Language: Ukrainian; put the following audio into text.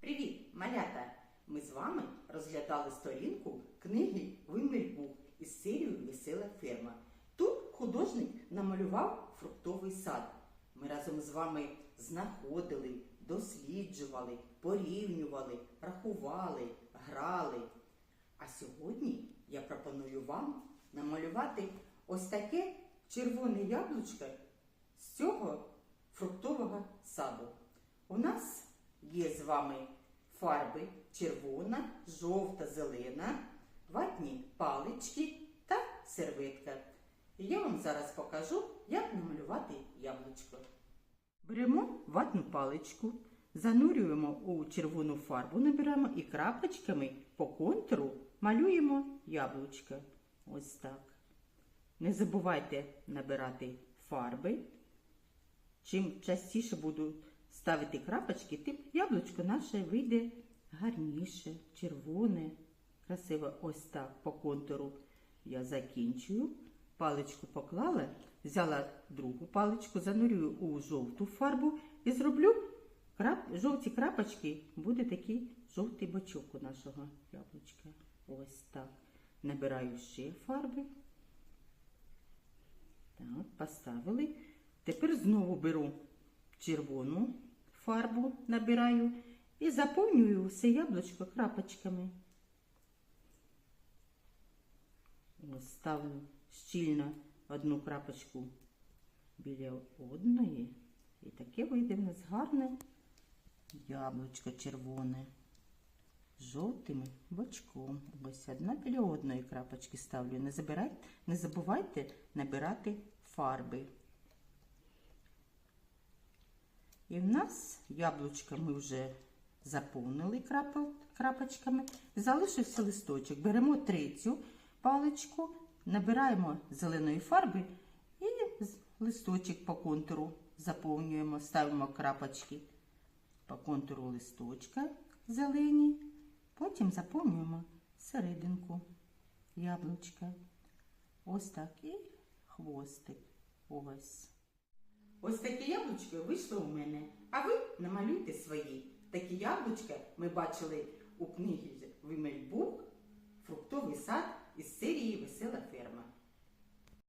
Привіт, малята! Ми з вами розглядали сторінку книги Вимельбух із серією Весела ферма. Тут художник намалював фруктовий сад. Ми разом з вами знаходили, досліджували, порівнювали, рахували, грали. А сьогодні я пропоную вам намалювати ось таке червоне яблучко з цього фруктового саду. У нас є з вами фарби червона, жовта, зелена, ватні палички та серветка. Я вам зараз покажу, як намалювати яблучко. Беремо ватну паличку, занурюємо у червону фарбу, набираємо і крапочками по контуру малюємо яблучко. Ось так. Не забувайте набирати фарби. Чим частіше буду ставити крапочки, тим яблучко наше вийде гарніше, червоне, красиво. Ось так по контуру я закінчую. Паличку поклала, взяла другу паличку, занурюю у жовту фарбу і зроблю крап... жовті крапочки, буде такий жовтий бочок у нашого яблучка. Ось так. Набираю ще фарби. Так, поставили. Тепер знову беру червону фарбу, набираю і заповнюю все яблучко крапочками. Ось ставлю щільно одну крапочку біля одної. І таке вийде в нас гарне яблучко червоне. з Жовтим бочком. Ось одна біля одної крапочки ставлю. Не, забирайте, не забувайте набирати фарби. І в нас яблучко ми вже заповнили крапочками. Залишився листочок. Беремо третю паличку, набираємо зеленої фарби і листочок по контуру заповнюємо, ставимо крапочки по контуру листочка зелені. Потім заповнюємо серединку яблучка. Ось так і хвостик. Ось. Ось таке яблучко вийшло у мене. А ви намалюйте свої. Такі яблучка ми бачили у книгі Вимельбук,